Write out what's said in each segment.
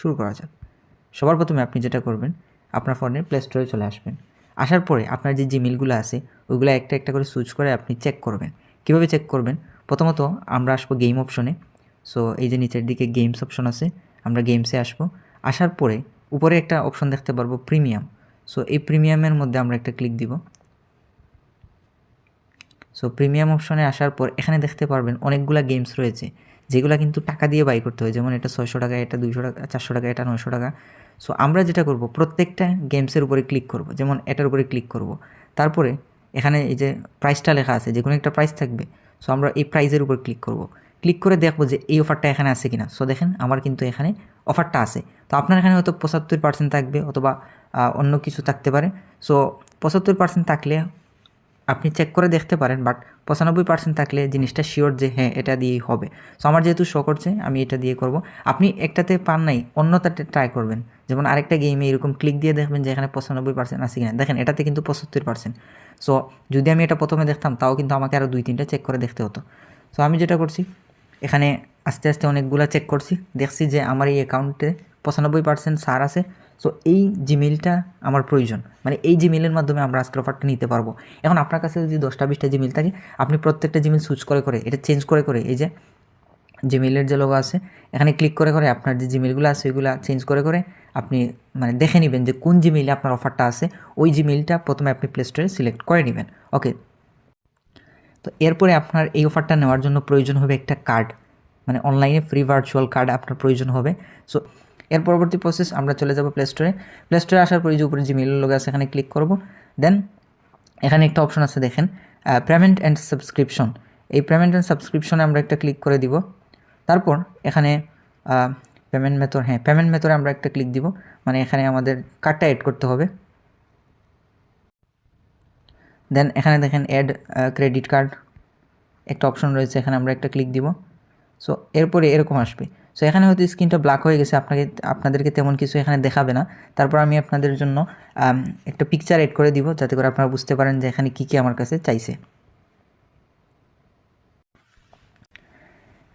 শুরু করা যাক। সবার প্রথমে আপনি যেটা করবেন, আপনার ফোনের প্লে স্টোরে চলে আসবেন। আসার পরে আপনার যে জিমেলগুলো আছে, ওইগুলো একটা একটা করে সুইচ করে আপনি চেক করবেন। কীভাবে চেক করবেন? প্রথমত আমরা আসব গেম অপশনে সো এই যে নিচের দিকে গেমস অপশন আছে, আমরা গেমসে আসব। আসার পরে উপরে একটা অপশন দেখতে পারব প্রিমিয়াম সো এই প্রিমিয়ামের মধ্যে আমরা একটা ক্লিক দিব। সো প্রিমিয়াম অপশনে আসার পর এখানে দেখতে পারবেন অনেকগুলা গেমস রয়েছে। যেগুলো কিন্তু টাকা দিয়ে বাই করতে হয়, যেমন এটা ছয়শো টাকা, এটা দুইশো টাকা, চারশো টাকা, এটা নয়শো টাকা। সো আমরা যেটা করব, প্রত্যেকটা গেমসের উপরে ক্লিক করব, যেমন এটার উপরে ক্লিক করব। তারপরে এখানে এই যে প্রাইসটা লেখা আছে যে কোনো একটা প্রাইস থাকবে সো আমরা এই প্রাইজের উপর ক্লিক করব। ক্লিক করে দেখব যে এই অফারটা এখানে আছে কিনা। সো দেখেন আমার কিন্তু এখানে অফারটা আছে। তো আপনার এখানে হয়তো পঁচাত্তর পার্সেন্ট থাকবে অথবা অন্য কিছু থাকতে পারে। সো পঁচাত্তর পার্সেন্ট থাকলে আপনি চেক করে দেখতে পারেন বাট পঁচানব্বই পার্সেন্ট থাকলে জিনিসটা শিওর যে হ্যাঁ এটা দিয়েই হবে। সো আমার যেহেতু শো করছে, আমি এটা দিয়ে করব। আপনি একটাতে পান নাই, অন্যটাতে ট্রাই করবেন। যেমন আরেকটা গেমে এরকম ক্লিক দিয়ে দেখবেন যে এখানে পঁচানব্বই পার্সেন্ট আছে কিনা। দেখেন, এটাতে কিন্তু পঁচাত্তর পার্সেন্ট সো যদি আমি এটা প্রথমে দেখতাম, তাও কিন্তু আমাকে আরও দুই, তিনটা চেক করে দেখতে হতো। সো আমি যেটা করছি, এখানে আস্তে আস্তে অনেকগুলো চেক করছি। দেখছি যে আমার এই অ্যাকাউন্টে পঁচানব্বই পার্সেন্ট সার আছে। সো এই জিমেলটা আমার প্রয়োজন। মানে এই জিমেলের মাধ্যমে আমরা আজকের অফারটা নিতে পারব। এখন আপনার কাছে যদি দশটা, বিশটা জিমেল থাকে, আপনি প্রত্যেকটা জিমেল সুইচ করে করে, এটা চেঞ্জ করে করে, এই যে জিমেলের যে লোগো আছে, এখানে ক্লিক করে করে আপনার যে জিমেলগুলো আছে, ওইগুলো চেঞ্জ করে করে আপনি মানে দেখে নেবেন যে কোন জিমেইলে আপনার অফারটা আছে। ওই জিমেইলটা প্রথমে আপনি প্লে স্টোরে সিলেক্ট করে নেবেন। ওকে তো এরপরে আপনার এই অফারটা নেওয়ার জন্য প্রয়োজন হবে একটা কার্ড মানে অনলাইনে ফ্রি ভার্চুয়াল কার্ড আপনার প্রয়োজন হবে। সো এর পরবর্তী প্রসেস আমরা চলে যাব প্লে স্টোরে প্লে স্টোরে আসার পরে যে উপরে যে মেল লোক আছে, এখানে ক্লিক করব। দেন এখানে একটা অপশন আছে দেখেন পেমেন্ট অ্যান্ড সাবস্ক্রিপশন এই পেমেন্ট অ্যান্ড সাবস্ক্রিপশনে আমরা একটা ক্লিক করে দিব। তারপর এখানে পেমেন্ট মেথড হ্যাঁ পেমেন্ট মেথডে আমরা একটা ক্লিক দিব। মানে এখানে আমাদের কার্ডটা অ্যাড করতে হবে। দেন এখানে দেখেন অ্যাড ক্রেডিট কার্ড একটা অপশন রয়েছে, এখানে আমরা একটা ক্লিক দিব। সো এরপরে এরকম আসবে। সো এখানে হয়তো স্ক্রিনটা ব্ল্যাক হয়ে গেছে, আপনাকে, আপনাদেরকে তেমন কিছু এখানে দেখাবে না। তারপর আমি আপনাদের জন্য একটা পিকচার এড করে দিব, যাতে করে আপনারা বুঝতে পারেন যে এখানে কী কী আমার কাছে চাইছে।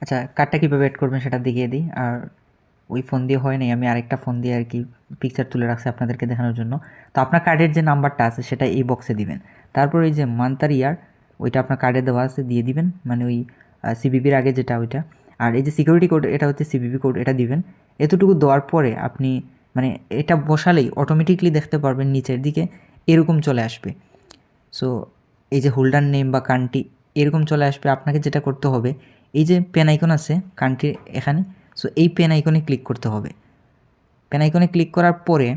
আচ্ছা কার্ডটা কীভাবে এড করবেন সেটা দেখিয়ে দিই। আর ওই ফোন দিয়ে হয় নাই, আমি আরেকটা ফোন দিয়ে আর কি পিকচার তুলে রাখছি আপনাদেরকে দেখানোর জন্য। তো আপনার কার্ডের যে নাম্বারটা আছে, সেটা এই বক্সে দিবেন। তারপর এই যে মান্থ আর ইয়ার ওইটা আপনার কার্ডে দেওয়া আছে, দিয়ে দিবেন। মানে ওই সিবিবির আগে যেটা, ওইটা। আর এই যে সিকিউরিটি কোড এটা হচ্ছে সিবিবি কোড এটা দিবেন। এতটুকু দেওয়ার পরে আপনি মানে এটা বসালেই অটোমেটিকলি দেখতে পারবেন নিচের দিকে এরকম চলে আসবে। সো এই যে হোল্ডার নেম বা কান্ট্রি এরকম চলে আসবে, আপনাকে যেটা করতে হবে, এই যে পেন আইকন আছে কান্ট্রি এখানে সো এই পেন আইকনে ক্লিক করতে হবে। পেন আইকনে ক্লিক করার পরে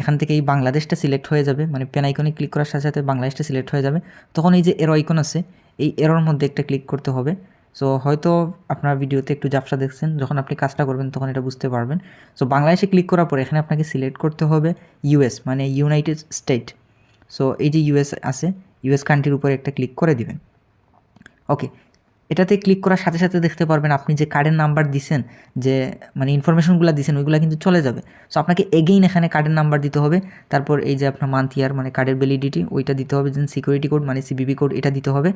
এখান থেকে এই বাংলাদেশটা সিলেক্ট হয়ে যাবে মানে পেন আইকনে ক্লিক করার সাথে সাথে বাংলাদেশটা সিলেক্ট হয়ে যাবে। তখন এই যে এরো আইকন আছে, এই এরোর মধ্যে একটা ক্লিক করতে হবে। সো হয়তো আপনার ভিডিওতে একটু জাপসা দেখছেন, যখন আপনি কাজটা করবেন তখন এটা বুঝতে পারবেন। সো বাংলাদেশে ক্লিক করার পরে এখানে আপনাকে সিলেক্ট করতে হবে ইউএস মানে ইউনাইটেড স্টেট সো এই যে ইউএস আছে ইউএস কান্ট্রির উপরে একটা ক্লিক করে দিবেন। ওকে এটাতে ক্লিক করার সাথে সাথে দেখতে পারবেন আপনি যে কার্ডের নাম্বার দিছেন, যে মানে ইনফরমেশনগুলো দিছেন, ওইগুলো কিন্তু চলে যাবে। সো আপনাকে এগেইন এখানে কার্ডের নাম্বার দিতে হবে। তারপর এই যে আপনার মান্থ ইয়ার মানে কার্ডের ভ্যালিডিটি ওইটা দিতে হবে। দেন সিকিউরিটি কোড মানে সিবিবি কোড এটা দিতে হবে।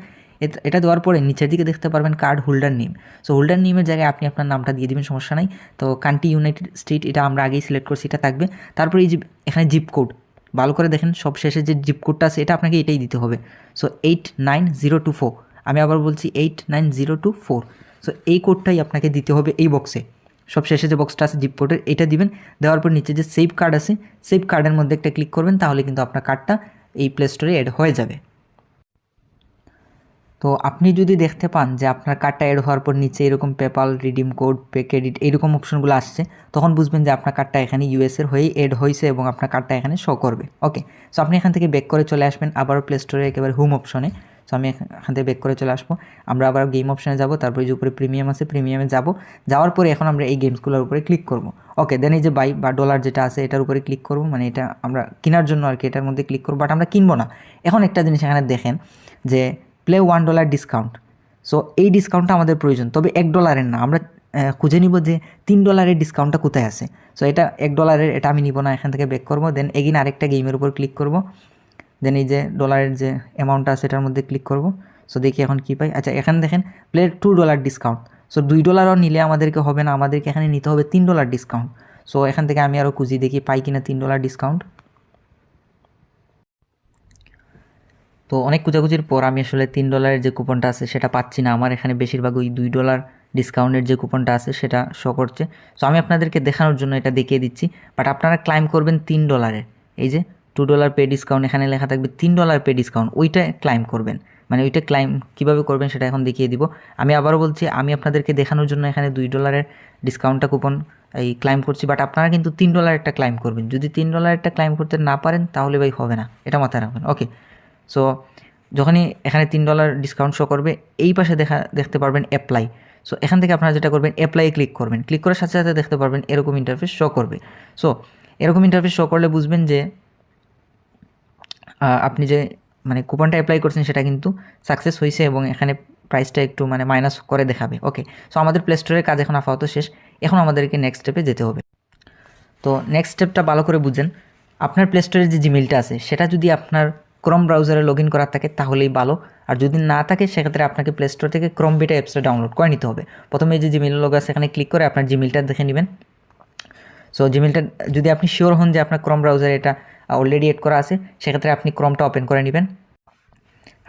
এটা দেওয়ার পরে নিচের দিকে দেখতে পারবেন card holder name so holder নেমের জায়গায় আপনি আপনার নামটা দিয়ে দেবেন, সমস্যা নাই। তো কান্ট্রি ইউনাইটেড স্টেট এটা আমরা আগেই সিলেক্ট করছি, এটা থাকবে। তারপর এই যে এখানে জিপ কোড ভালো করে দেখেন, সব শেষে যে জিপ কোডটা আছে, এটা আপনাকে এটাই দিতে হবে। So eight nine zero two four আমি আবার বলছি eight nine zero two four so এই কোডটাই আপনাকে দিতে হবে এই বক্সে সব শেষে যে বক্সটা আছে জিপ কোডের এটা দিবেন। দেওয়ার পর নিচে যে সেভ কার্ড আছে সেভ কার্ডের মধ্যে একটা ক্লিক করবেন, তাহলে কিন্তু আপনার কার্ডটা এই প্লে স্টোরে অ্যাড হয়ে যাবে। তো আপনি যদি দেখতে পান যে আপনার কার্ডটা অ্যাড হওয়ার পর নিচে এরকম PayPal redeem code pay credit এইরকম অপশনগুলো আসছে, তখন বুঝবেন যে আপনার কার্ডটা এখানে ইউএসের হয়েই অ্যাড হয়েছে এবং আপনার কার্ডটা এখানে শো করবে। ওকে সো আপনি এখান থেকে ব্যাক করে চলে আসবেন, আবারও প্লে স্টোরে একেবারে হোম অপশনে সো আমি এখান থেকে বেক করে চলে আসব। আমরা আবার গেম অপশানে যাব, তারপরে যে উপরে প্রিমিয়াম আছে প্রিমিয়ামে যাব। যাওয়ার পরে এখন আমরা এই গেমসগুলোর উপরে ক্লিক করব। ওকে দেন এই যে বাই বা ডলার যেটা আছে, এটার উপরে ক্লিক করব। মানে এটা আমরা কেনার জন্য আর কি এটার মধ্যে ক্লিক করব। বাট আমরা কিনবো না। এখন একটা জিনিস এখানে দেখেন যে play one dollar discount so এই ডিসকাউন্টটা আমাদের প্রয়োজন। তবে এক ডলারের না। আমরা খুঁজে নিব যে তিন ডলারের ডিসকাউন্টটা কোথায় আছে। সো এটা এক ডলারের এটা আমি নিব না। এখান থেকে বেক করব। দেন এগিন আরেকটা গেমের উপর ক্লিক করব। দেন এই যে ডলারের যে অ্যামাউন্টটা আছে, এটার মধ্যে ক্লিক করব। সো দেখি এখন কী পাই। আচ্ছা এখানে দেখেন play two dollar discount so দুই ডলারও নিলে আমাদেরকে হবে না, আমাদেরকে এখানে নিতে হবে তিন ডলার ডিসকাউন্ট সো এখান থেকে আমি আরও খুঁজি, দেখি পাই কিনা তিন ডলার ডিসকাউন্ট তো অনেক খুঁজাখুঁজির পর আমি আসলে তিন ডলারের যে কুপনটা আছে, সেটা পাচ্ছি না। আমার এখানে বেশিরভাগ ওই দুই ডলার ডিসকাউন্টের যে কুপনটা আছে, সেটা শো করছে। সো আমি আপনাদেরকে দেখানোর জন্য এটা দেখিয়ে দিচ্ছি। বাট আপনারা ক্লাইম করবেন তিন ডলারের এই যে টু ডলার পে ডিসকাউন্ট এখানে লেখা থাকবে তিন ডলার পে ডিসকাউন্ট ওইটা ক্লাইম করবেন। মানে ওইটা ক্লাইম কীভাবে করবেন সেটা এখন দেখিয়ে দিব। আমি আবারও বলছি, আমি আপনাদেরকে দেখানোর জন্য এখানে দুই ডলারের ডিসকাউন্টটা কুপন এই ক্লাইম করছি বাট আপনারা কিন্তু তিন ডলারেরটা ক্লাইম করবেন। যদি তিন ডলারেরটা ক্লাইম করতে না পারেন, তাহলে ভাই হবে না। এটা মাথায় রাখবেন। ওকে সো যখনই এখানে তিন ডলার ডিসকাউন্ট শো করবে, এই পাশে দেখা, দেখতে পারবেন অ্যাপ্লাই সো এখান থেকে আপনারা যেটা করবেন অ্যাপ্লাই ক্লিক করবেন। ক্লিক করার সাথে সাথে দেখতে পারবেন, এরকম ইন্টারফেস শো করবে। সো এরকম ইন্টারফেস শো করলে বুঝবেন যে আপনি যে মানে কুপনটা অ্যাপ্লাই করছেন, সেটা কিন্তু সাকসেস হয়েছে এবং এখানে প্রাইসটা একটু মানে মাইনাস করে দেখাবে। ওকে সো আমাদের প্লে স্টোরের কাজ এখন আপাতত শেষ। এখন আমাদেরকে নেক্সট স্টেপে যেতে হবে। তো নেক্সট স্টেপটা ভালো করে বুঝেন। আপনার প্লে স্টোরের যে জিমেলটা আছে, সেটা যদি আপনার ক্রোম ব্রাউজারে লগ ইন করার থাকে, তাহলেই ভালো। আর যদি না থাকে, সেক্ষেত্রে আপনাকে প্লে স্টোর থেকে ক্রোম বিটা অ্যাপসটা ডাউনলোড করে নিতে হবে। প্রথমে যে জিমেল লগ আছে, এখানে ক্লিক করে আপনার জিমেলটা দেখে নেবেন। সো জিমেলটা যদি আপনি শিওর হন যে আপনার ক্রোম ব্রাউজারে এটা অলরেডি এড করা আছে, সেক্ষেত্রে আপনি ক্রমটা ওপেন করে নেবেন।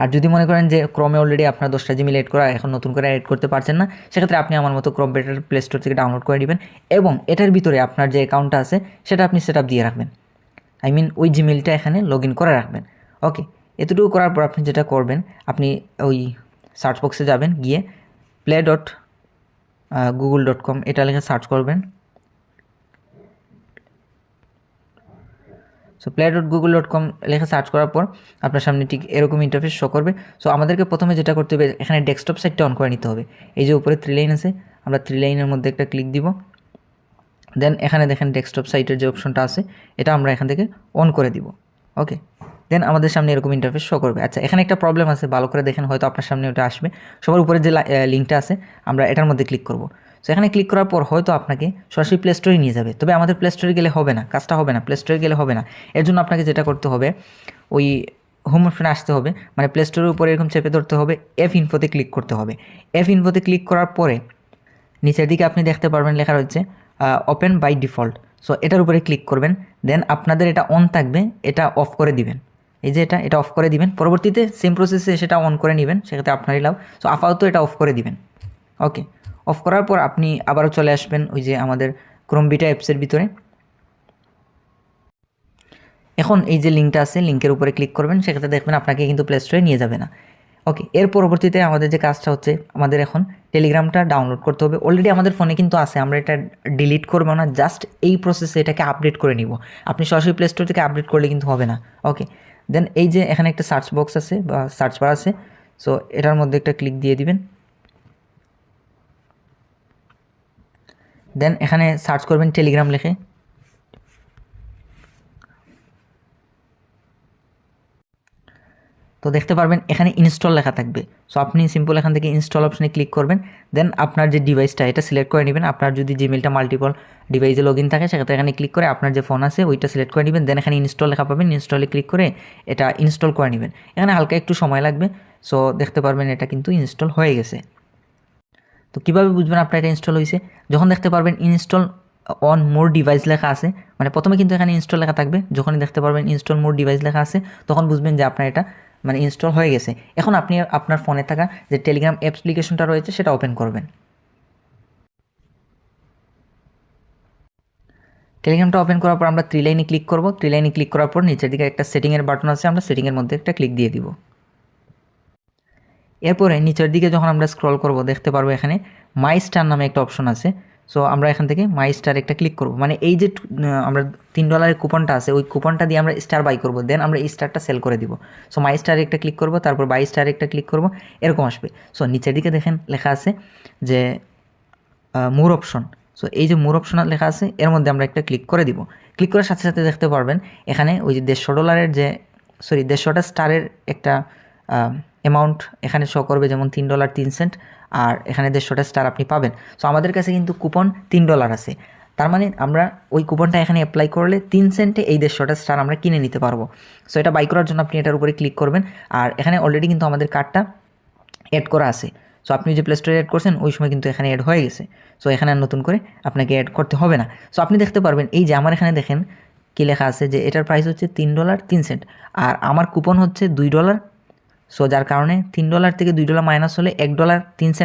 আর যদি মনে করেন যে ক্রমে অলরেডি আপনার দশটা জিমেল এড করা, এখন নতুন করে এড করতে পারছেন না, সেক্ষেত্রে আপনি আমার মতো ক্রম বেটার প্লে স্টোর থেকে ডাউনলোড করে নেবেন এবং এটার ভিতরে আপনার যে অ্যাকাউন্টটা আছে, সেটা আপনি সেট দিয়ে রাখবেন। আই মিন ওই জিমেলটা এখানে লগ ইন করে রাখবেন। ওকে এতটুকু করার পর আপনি যেটা করবেন, আপনি ওই সার্চ বক্সে যাবেন, গিয়ে play dot Google dot com এটা লিখে সার্চ করবেন। So play dot Google dot com লেখে সার্চ করার পর আপনার সামনে ঠিক এরকম ইন্টারফেস শো করবে। সো আমাদেরকে প্রথমে যেটা করতে হবে, এখানে ডেস্কটপ সাইটটা অন করে নিতে হবে। এই যে উপরে থ্রি লাইন আছে, আমরা থ্রি লাইনের মধ্যে একটা ক্লিক দিব। দেন এখানে দেখেন ডেস্কটপ সাইটের যে অপশনটা আছে, এটা আমরা এখান থেকে অন করে দিব। ওকে দেন আমাদের সামনে এরকম ইন্টারফেস শো করবে। আচ্ছা এখানে একটা প্রবলেম আছে, ভালো করে দেখেন, হয়তো আপনার সামনে ওটা আসবে। সবার উপরে যে লিঙ্কটা আছে, আমরা এটার মধ্যে ক্লিক করব। সো এখানে ক্লিক করার পর হয়তো আপনাকে সরাসরি প্লে স্টোরে নিয়ে যাবে। তবে আমাদের প্লে স্টোরে গেলে হবে না, কাজটা হবে না। প্লে স্টোরে গেলে হবে না। এর জন্য আপনাকে যেটা করতে হবে, ওই হোম অপশনে আসতে হবে। মানে প্লে স্টোরের উপরে এরকম চেপে ধরতে হবে এফ ইনফোতে ক্লিক করতে হবে। এফ ইনফোতে ক্লিক করার পরে নিচের দিকে আপনি দেখতে পারবেন লেখা রয়েছে ওপেন বাই ডিফল্ট সো এটার উপরে ক্লিক করবেন দেন আপনাদের এটা অন থাকবে, এটা অফ করে দিবেন। এই যে এটা এটা অফ করে দিবেন। পরবর্তীতে সেম প্রসেসে সেটা অন করে নেবেন, সেক্ষেত্রে আপনারই লাভ। সো আপাতত এটা অফ করে দিবেন। ওকে অফ করার পর আপনি আবারও চলে আসবেন ওই যে আমাদের ক্রোমবিটা অ্যাপসের ভিতরে। এখন এই যে লিঙ্কটা আছে লিঙ্কের উপরে ক্লিক করবেন সেক্ষেত্রে দেখবেন আপনাকে কিন্তু প্লে স্টোরে নিয়ে যাবে না। ওকে এর পরবর্তীতে আমাদের যে কাজটা হচ্ছে, আমাদের এখন টেলিগ্রামটা ডাউনলোড করতে হবে। অলরেডি আমাদের ফোনে কিন্তু আছে, আমরা এটা ডিলিট করব না জাস্ট এই প্রসেসে এটাকে আপডেট করে নিব। আপনি সরাসরি প্লে স্টোর থেকে আপডেট করলে কিন্তু হবে না। ওকে দেন এই যে এখানে একটা সার্চ বক্স আছে বা সার্চ বার আছে সো এটার মধ্যে একটা ক্লিক দিয়ে দিবেন। দেন এখানে সার্চ করবেন টেলিগ্রাম লিখে। তো দেখতে পারবেন এখানে ইনস্টল লেখা থাকবে। সো আপনি সিম্পল এখান থেকে ইনস্টল অপশনে ক্লিক করবেন। দেন আপনার যে ডিভাইসটা এটা সিলেক্ট করে নেবেন। আপনার যদি জিমেলটা মাল্টিপল ডিভাইসে লগ থাকে, সেক্ষেত্রে এখানে ক্লিক করে আপনার যে ফোন আছে, ওইটা সিলেক্ট করে নেবেন। দেন এখানে ইনস্টল লেখা পাবেন। ইনস্টলে ক্লিক করে এটা ইনস্টল করে নেবেন। এখানে হালকা একটু সময় লাগবে। সো দেখতে পারবেন এটা কিন্তু ইনস্টল হয়ে গেছে। তো কীভাবে বুঝবেন আপনার এটা ইনস্টল হয়েছে যখন দেখতে পারবেন ইনস্টল অন মোর ডিভাইস লেখা আছে মানে প্রথমে কিন্তু এখানে ইনস্টল লেখা থাকবে, যখনই দেখতে পারবেন ইনস্টল মোর ডিভাইস লেখা আছে, তখন বুঝবেন যে আপনার এটা মানে ইনস্টল হয়ে গেছে। এখন আপনি আপনার ফোনে থাকা যে টেলিগ্রাম অ্যাপ্লিকেশনটা রয়েছে, সেটা ওপেন করবেন। টেলিগ্রামটা ওপেন করার পর আমরা থ্রি লাইনে ক্লিক করব। থ্রি লাইনে ক্লিক করার পর নিচের দিকে একটা সেটিংয়ের বাটন আছে, আমরা সেটিংয়ের মধ্যে একটা ক্লিক দিয়ে দিব। এরপরে নিচের দিকে যখন আমরা স্ক্রল করব, দেখতে পারব এখানে মাই স্টার নামে একটা অপশন আছে। সো আমরা এখান থেকে মাই স্টার একটা ক্লিক করব। মানে এই যে আমরা তিন ডলারের কুপনটা আছে, ওই কুপনটা দিয়ে আমরা স্টার বাই করব। দেন আমরা স্টারটা সেল করে দিব। সো মাই স্টার একটা ক্লিক করব, তারপর বাই স্টার একটা ক্লিক করব, এরকম আসবে। সো নিচের দিকে দেখেন লেখা আছে যে মোর অপশন সো এই যে মোর অপশন লেখা আছে, এর মধ্যে আমরা একটা ক্লিক করে দিব। ক্লিক করার সাথে সাথে দেখতে পারবেন, এখানে ওই যে দেড়শো ডলারের যে সরি দেড়শোটা স্টারের একটা অ্যামাউন্ট এখানে শো করবে যেমন তিন ডলার তিন সেন্ট আর এখানে দেড়শোটা স্টার আপনি পাবেন। সো আমাদের কাছে কিন্তু কুপন তিন ডলার আছে। তার মানে আমরা ওই কুপনটা এখানে অ্যাপ্লাই করলে তিন সেন্টে এই দেড়শোটা স্টার আমরা কিনে নিতে পারব। সো এটা বাই করার জন্য আপনি এটার উপরে ক্লিক করবেন। আর এখানে অলরেডি কিন্তু আমাদের কার্ডটা অ্যাড করা আছে। সো আপনি যে প্লে স্টোরে অ্যাড করছেন, ওই সময় কিন্তু এখানে অ্যাড হয়ে গেছে। সো এখানে আর নতুন করে আপনাকে অ্যাড করতে হবে না। সো আপনি দেখতে পারবেন, এই যে আমার এখানে দেখেন কী লেখা আছে যে এটার প্রাইস হচ্ছে তিন ডলার তিন সেন্ট আর আমার কুপন হচ্ছে দুই ডলার সো যার কারণে তিন ডলার থেকে দুই ডলার মাইনাস হলে এক ডলার তিন সেন্ট